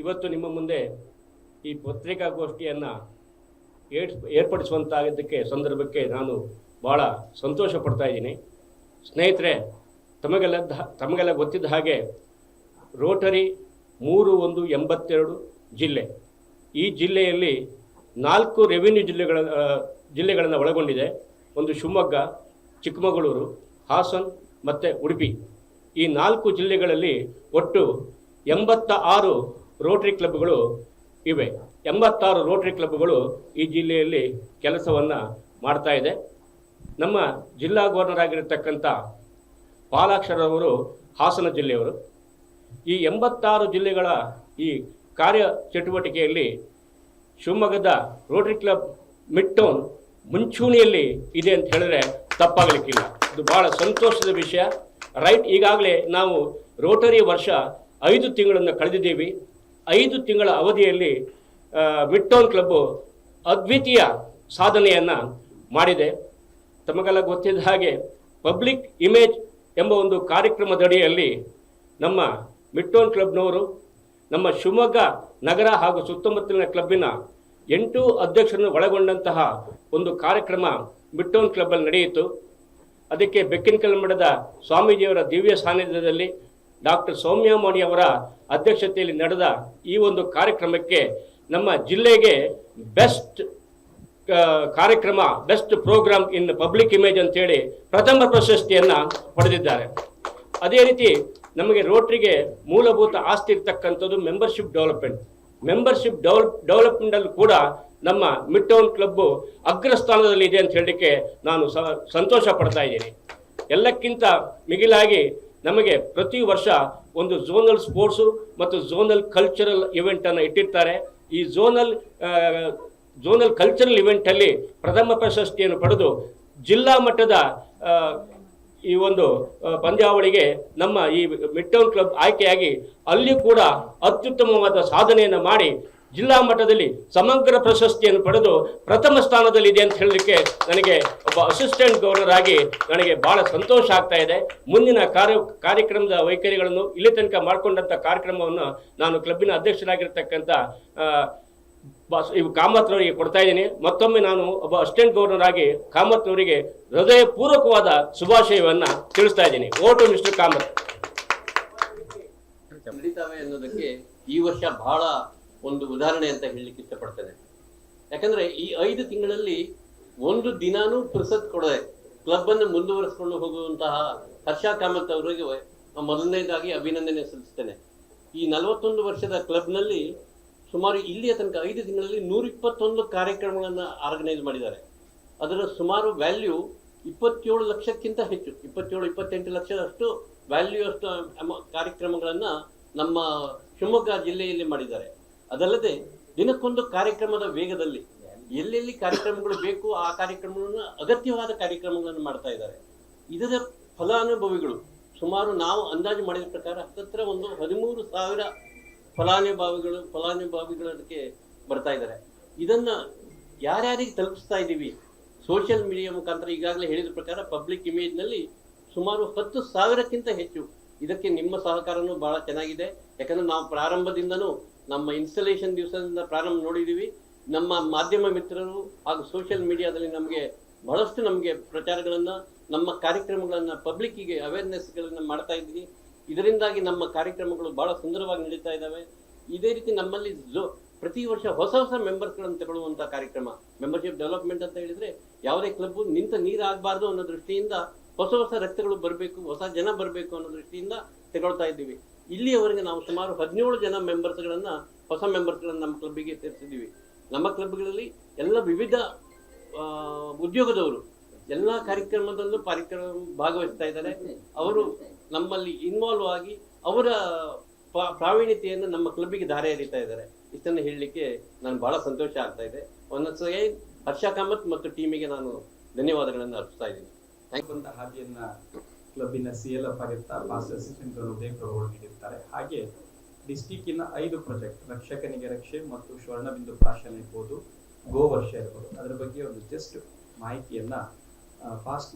ಇವತ್ತು ನಿಮ್ಮ ಮುಂದೆ ಈ ಪತ್ರಿಕಾಗೋಷ್ಠಿಯನ್ನು ಏರ್ಸ್, ಏರ್ಪಡಿಸುವಂತಾಗಿದ್ದಕ್ಕೆ ಸಂದರ್ಭಕ್ಕೆ ನಾನು ಭಾಳ ಸಂತೋಷ ಪಡ್ತಾ ಇದ್ದೀನಿ. ಸ್ನೇಹಿತರೆ ತಮಗೆಲ್ಲ ತಮಗೆಲ್ಲ ಗೊತ್ತಿದ್ದ ಹಾಗೆ ರೋಟರಿ ಮೂರು ಒಂದು ಎಂಬತ್ತೆರಡು ಜಿಲ್ಲೆ. ಈ ಜಿಲ್ಲೆಯಲ್ಲಿ ನಾಲ್ಕು ರೆವಿನ್ಯೂ ಜಿಲ್ಲೆಗಳ ಜಿಲ್ಲೆಗಳನ್ನು ಒಳಗೊಂಡಿದೆ. ಒಂದು ಶಿವಮೊಗ್ಗ, ಚಿಕ್ಕಮಗಳೂರು, ಹಾಸನ್ ಮತ್ತು ಉಡುಪಿ. ಈ ನಾಲ್ಕು ಜಿಲ್ಲೆಗಳಲ್ಲಿ ಒಟ್ಟು ಎಂಬತ್ತ ಆರು ರೋಟರಿ ಕ್ಲಬ್ಗಳು ಇವೆ. ಎಂಬತ್ತಾರು ರೋಟರಿ ಕ್ಲಬ್ಗಳು ಈ ಜಿಲ್ಲೆಯಲ್ಲಿ ಕೆಲಸವನ್ನು ಮಾಡ್ತಾ ಇದೆ. ನಮ್ಮ ಜಿಲ್ಲಾ ಗವರ್ನರ್ ಆಗಿರತಕ್ಕಂಥ ಪಾಲಾಕ್ಷರವರು ಹಾಸನ ಜಿಲ್ಲೆಯವರು. ಈ ಎಂಬತ್ತಾರು ಜಿಲ್ಲೆಗಳ ಈ ಕಾರ್ಯ ಚಟುವಟಿಕೆಯಲ್ಲಿ ಶಿವಮೊಗ್ಗದ ರೋಟರಿ ಕ್ಲಬ್ ಮಿಡ್ ಮುಂಚೂಣಿಯಲ್ಲಿ ಇದೆ ಅಂತ ಹೇಳಿದ್ರೆ ತಪ್ಪಾಗಲಿಕ್ಕಿಲ್ಲ. ಇದು ಬಹಳ ಸಂತೋಷದ ವಿಷಯ. ರೈಟ್ ಈಗಾಗಲೇ ನಾವು ರೋಟರಿ ವರ್ಷ ಐದು ತಿಂಗಳನ್ನು ಕಳೆದಿದ್ದೀವಿ. ಐದು ತಿಂಗಳ ಅವಧಿಯಲ್ಲಿ ಮಿಡ್ ಟೌನ್ ಕ್ಲಬ್ಬು ಅದ್ವಿತೀಯ ಸಾಧನೆಯನ್ನು ಮಾಡಿದೆ. ತಮಗೆಲ್ಲ ಗೊತ್ತಿದ್ದ ಹಾಗೆ ಪಬ್ಲಿಕ್ ಇಮೇಜ್ ಎಂಬ ಒಂದು ಕಾರ್ಯಕ್ರಮದಡಿಯಲ್ಲಿ ನಮ್ಮ ಮಿಟ್ಟೋನ್ ಕ್ಲಬ್ನವರು ನಮ್ಮ ಶಿವಮೊಗ್ಗ ನಗರ ಹಾಗೂ ಸುತ್ತಮುತ್ತಲಿನ ಕ್ಲಬ್ಬಿನ ಎಂಟು ಅಧ್ಯಕ್ಷರನ್ನು ಒಳಗೊಂಡಂತಹ ಒಂದು ಕಾರ್ಯಕ್ರಮ ಮಿಟ್ಟೋನ್ ಕ್ಲಬ್ಬಲ್ಲಿ ನಡೆಯಿತು. ಅದಕ್ಕೆ ಬೆಕ್ಕಿನ ಕಲ್ಮಠದ ಸ್ವಾಮೀಜಿಯವರ ದಿವ್ಯ ಸಾನ್ನಿಧ್ಯದಲ್ಲಿ ಡಾಕ್ಟರ್ ಸೌಮ್ಯಮಣಿ ಅವರ ಅಧ್ಯಕ್ಷತೆಯಲ್ಲಿ ನಡೆದ ಈ ಒಂದು ಕಾರ್ಯಕ್ರಮಕ್ಕೆ ನಮ್ಮ ಜಿಲ್ಲೆಗೆ ಬೆಸ್ಟ್ ಕಾರ್ಯಕ್ರಮ, best programme in public image ಅಂತೇಳಿ ಪ್ರಥಮ ಪ್ರಶಸ್ತಿಯನ್ನು ಪಡೆದಿದ್ದಾರೆ. ಅದೇ ರೀತಿ ನಮಗೆ ರೋಟ್ರಿಗೆ ಮೂಲಭೂತ ಆಸ್ತಿ ಇರ್ತಕ್ಕಂಥದ್ದು ಮೆಂಬರ್ಶಿಪ್ ಡೆವಲಪ್ಮೆಂಟ್. ಮೆಂಬರ್ಶಿಪ್ ಡೆವಲಪ್ ಡೆವಲಪ್ಮೆಂಟಲ್ಲಿ ಕೂಡ ನಮ್ಮ ಮಿಡ್ ಟೌನ್ ಕ್ಲಬ್ಬು ಅಗ್ರಸ್ಥಾನದಲ್ಲಿ ಇದೆ ಅಂತ ಹೇಳಲಿಕ್ಕೆ ನಾನು ಸಂತೋಷ ಪಡ್ತಾ ಇದ್ದೀನಿ. ಎಲ್ಲಕ್ಕಿಂತ ಮಿಗಿಲಾಗಿ ನಮಗೆ ಪ್ರತಿ ವರ್ಷ ಒಂದು ಝೋನಲ್ ಸ್ಪೋರ್ಟ್ಸು ಮತ್ತು ಝೋನಲ್ ಕಲ್ಚರಲ್ ಇವೆಂಟನ್ನು ಇಟ್ಟಿರ್ತಾರೆ. ಈ ಝೋನಲ್ ಝೋನಲ್ ಕಲ್ಚರಲ್ ಇವೆಂಟಲ್ಲಿ ಪ್ರಥಮ ಪ್ರಶಸ್ತಿಯನ್ನು ಪಡೆದು ಜಿಲ್ಲಾ ಮಟ್ಟದ ಈ ಒಂದು ಪಂದ್ಯಾವಳಿಗೆ ನಮ್ಮ ಈ ಮಿಡ್ ಟೌನ್ ಕ್ಲಬ್ ಆಯ್ಕೆಯಾಗಿ ಅಲ್ಲಿ ಕೂಡ ಅತ್ಯುತ್ತಮವಾದ ಸಾಧನೆಯನ್ನು ಮಾಡಿ ಜಿಲ್ಲಾ ಮಟ್ಟದಲ್ಲಿ ಸಮಗ್ರ ಪ್ರಶಸ್ತಿಯನ್ನು ಪಡೆದು ಪ್ರಥಮ ಸ್ಥಾನದಲ್ಲಿದೆ ಅಂತ ಹೇಳಲಿಕ್ಕೆ ನನಗೆ ಒಬ್ಬ ಅಸಿಸ್ಟೆಂಟ್ ಗವರ್ನರ್ ಆಗಿ ನನಗೆ ಬಹಳ ಸಂತೋಷ ಆಗ್ತಾ ಇದೆ. ಮುಂದಿನ ಕಾರ್ಯ, ಕಾರ್ಯಕ್ರಮದ ವೈಖರಿಗಳನ್ನು ಇಲ್ಲಿ ತನಕ ಮಾಡಿಕೊಂಡಂಥ ಕಾರ್ಯಕ್ರಮವನ್ನು ನಾನು ಕ್ಲಬ್ಬಿನ ಅಧ್ಯಕ್ಷರಾಗಿರ್ತಕ್ಕಂಥ ಇವು ಕಾಮತ್ ಕಾಮತ್ನವರಿಗೆ ಕೊಡ್ತಾ ಇದ್ದೀನಿ. ಮತ್ತೊಮ್ಮೆ ನಾನು ಒಬ್ಬ ಅಸಿಸ್ಟೆಂಟ್ ಗವರ್ನರ್ ಆಗಿ ಕಾಮತ್ನವರಿಗೆ ಹೃದಯಪೂರ್ವಕವಾದ ಶುಭಾಶಯವನ್ನು ತಿಳಿಸ್ತಾ ಇದ್ದೀನಿ. ಓಟು ಮಿಸ್ಟರ್ ಕಾಮತ್. ಅನ್ನೋದಕ್ಕೆ ಈ ವರ್ಷ ಬಹಳ ಒಂದು ಉದಾಹರಣೆ ಅಂತ ಹೇಳಲಿಕ್ಕೆ ಇಷ್ಟಪಡ್ತೇನೆ. ಯಾಕಂದ್ರೆ ಈ ಐದು ತಿಂಗಳಲ್ಲಿ ಒಂದು ದಿನಾನೂ ಪುರ್ಸತ್ ಕೊಡದೆ ಕ್ಲಬ್ ಅನ್ನು ಮುಂದುವರಿಸಿಕೊಂಡು ಹೋಗುವಂತಹ ಹರ್ಷ ಕಾಮತ್ ಅವರಿಗೆ ಮೊದಲನೇದಾಗಿ ಅಭಿನಂದನೆ ಸಲ್ಲಿಸ್ತೇನೆ. ಈ ನಲವತ್ತೊಂದು ವರ್ಷದ ಕ್ಲಬ್ನಲ್ಲಿ ಸುಮಾರು ಇಲ್ಲಿಯ ತನಕ ಐದು ತಿಂಗಳಲ್ಲಿ ನೂರ ಇಪ್ಪತ್ತೊಂದು ಕಾರ್ಯಕ್ರಮಗಳನ್ನು ಆರ್ಗನೈಸ್ ಮಾಡಿದ್ದಾರೆ. ಅದರ ಸುಮಾರು ವ್ಯಾಲ್ಯೂ ಇಪ್ಪತ್ತೇಳು ಲಕ್ಷಕ್ಕಿಂತ ಹೆಚ್ಚು, ಇಪ್ಪತ್ತೇಳು, ಇಪ್ಪತ್ತೆಂಟು ಲಕ್ಷದಷ್ಟು ವ್ಯಾಲ್ಯೂ ಅಷ್ಟು ಕಾರ್ಯಕ್ರಮಗಳನ್ನ ನಮ್ಮ ಶಿವಮೊಗ್ಗ ಜಿಲ್ಲೆಯಲ್ಲಿ ಮಾಡಿದ್ದಾರೆ. ಅದಲ್ಲದೆ ದಿನಕ್ಕೊಂದು ಕಾರ್ಯಕ್ರಮದ ವೇಗದಲ್ಲಿ ಎಲ್ಲೆಲ್ಲಿ ಕಾರ್ಯಕ್ರಮಗಳು ಬೇಕು ಆ ಕಾರ್ಯಕ್ರಮಗಳನ್ನು ಅಗತ್ಯವಾದ ಕಾರ್ಯಕ್ರಮಗಳನ್ನು ಮಾಡ್ತಾ ಇದ್ದಾರೆ. ಇದರ ಫಲಾನುಭವಿಗಳು ಸುಮಾರು ನಾವು ಅಂದಾಜು ಮಾಡಿದ ಪ್ರಕಾರ ಹತ್ತತ್ರ ಒಂದು ಹದಿಮೂರು ಸಾವಿರ ಫಲಾನುಭವಿಗಳು ಫಲಾನುಭವಿಗಳು ಅದಕ್ಕೆ ಬರ್ತಾ ಇದ್ದಾರೆ. ಇದನ್ನ ಯಾರ್ಯಾರಿಗೆ ತಲುಪಿಸ್ತಾ ಇದ್ದೀವಿ? ಸೋಷಿಯಲ್ ಮೀಡಿಯಾ ಮುಖಾಂತರ ಈಗಾಗಲೇ ಹೇಳಿದ ಪ್ರಕಾರ ಪಬ್ಲಿಕ್ ಇಮೇಜ್ನಲ್ಲಿ ಸುಮಾರು ಹತ್ತು ಸಾವಿರಕ್ಕಿಂತ ಹೆಚ್ಚು ಇದಕ್ಕೆ ನಿಮ್ಮ ಸಹಕಾರನೂ ಬಹಳ ಚೆನ್ನಾಗಿದೆ. ಯಾಕಂದ್ರೆ ನಾವು ಪ್ರಾರಂಭದಿಂದನೂ ನಮ್ಮ ಇನ್ಸ್ಟಾಲೇಷನ್ ದಿವಸದಿಂದ ಪ್ರಾರಂಭ ನೋಡಿದ್ದೀವಿ ನಮ್ಮ ಮಾಧ್ಯಮ ಮಿತ್ರರು ಹಾಗೂ ಸೋಷಿಯಲ್ ಮೀಡಿಯಾದಲ್ಲಿ ನಮಗೆ ಬಹಳಷ್ಟು ನಮಗೆ ಪ್ರಚಾರಗಳನ್ನ, ನಮ್ಮ ಕಾರ್ಯಕ್ರಮಗಳನ್ನ ಪಬ್ಲಿಕ್ಕಿಗೆ ಅವೇರ್ನೆಸ್ಗಳನ್ನ ಮಾಡ್ತಾ ಇದ್ದೀವಿ. ಇದರಿಂದಾಗಿ ನಮ್ಮ ಕಾರ್ಯಕ್ರಮಗಳು ಬಹಳ ಸುಂದರವಾಗಿ ನಡೀತಾ ಇದ್ದಾವೆ. ಇದೇ ರೀತಿ ನಮ್ಮಲ್ಲಿ ಜೋ- ಪ್ರತಿ ವರ್ಷ ಹೊಸ ಹೊಸ ಮೆಂಬರ್ಸ್ಗಳನ್ನು ತಗೊಳ್ಳುವಂತ ಕಾರ್ಯಕ್ರಮ ಮೆಂಬರ್ಶಿಪ್ ಡೆವಲಪ್ಮೆಂಟ್ ಅಂತ ಹೇಳಿದ್ರೆ ಯಾವುದೇ ಕ್ಲಬ್ ನಿಂತ ನೀರಾಗಬಾರ್ದು ಅನ್ನೋ ದೃಷ್ಟಿಯಿಂದ ಹೊಸ ಹೊಸ ರಕ್ತಗಳು ಬರಬೇಕು, ಹೊಸ ಜನ ಬರಬೇಕು ಅನ್ನೋ ದೃಷ್ಟಿಯಿಂದ ತಗೊಳ್ತಾ ಇದ್ದೀವಿ. ಇಲ್ಲಿಯವರೆಗೆ ನಾವು ಸುಮಾರು ಹದಿನೇಳು ಜನ ಮೆಂಬರ್ಸ್ಗಳನ್ನ ಹೊಸ ಮೆಂಬರ್ಸ್ಗಳನ್ನ ನಮ್ಮ ಕ್ಲಬ್ಬಿಗೆ ಸೇರಿಸಿದ್ದೀವಿ. ನಮ್ಮ ಕ್ಲಬ್ಗಳಲ್ಲಿ ಎಲ್ಲ ವಿವಿಧ ಉದ್ಯೋಗದವರು ಎಲ್ಲ ಕಾರ್ಯಕ್ರಮದಲ್ಲೂ ಕಾರ್ಯಕ್ರಮ ಭಾಗವಹಿಸ್ತಾ ಇದ್ದಾರೆ. ಅವರು ನಮ್ಮಲ್ಲಿ ಇನ್ವಾಲ್ವ್ ಆಗಿ ಅವರ ಪ್ರಾವೀಣ್ಯತೆಯನ್ನು ನಮ್ಮ ಕ್ಲಬ್ಗೆ ಧಾರೆ ಎರಿತಾ ಇದ್ದಾರೆ. ಇಷ್ಟನ್ನು ಹೇಳಲಿಕ್ಕೆ ನಾನು ಬಹಳ ಸಂತೋಷ ಆಗ್ತಾ ಇದೆ. ಒಂದೊಂದ್ಸರಿ ಹರ್ಷ ಕಾಮತ್ ಮತ್ತು ಟೀಮಿಗೆ ನಾನು ಧನ್ಯವಾದಗಳನ್ನು ಅರ್ಪಿಸ್ತಾ ಇದ್ದೀನಿ. ಅಂತ ಹಾದಿಯನ್ನ ಕ್ಲಬ್ಬಿನ ಸಿ ಎಲ್ ಎಫ್ ಆಗಿರ್ತಾ ಪಾಸ್ಟ್ ಅಸಿಸ್ಟೆಂಟ್ ಉದಯ ನೀಡಿರ್ತಾರೆ ಹಾಗೆ ಡಿಸ್ಟಿಕ್ಕಿನ ಐದು ಪ್ರಾಜೆಕ್ಟ್, ರಕ್ಷಕನಿಗೆ ರಕ್ಷೆ ಮತ್ತು ಸ್ವರ್ಣಬಿಂದು ಪ್ರಾಶನ ಇರ್ಬೋದು, ಗೋ ವರ್ಷ ಇರ್ಬೋದು. ಅದರ ಬಗ್ಗೆ ಒಂದು ಜಸ್ಟ್ ಮಾಹಿತಿಯನ್ನ ಫಾಸ್ಟ್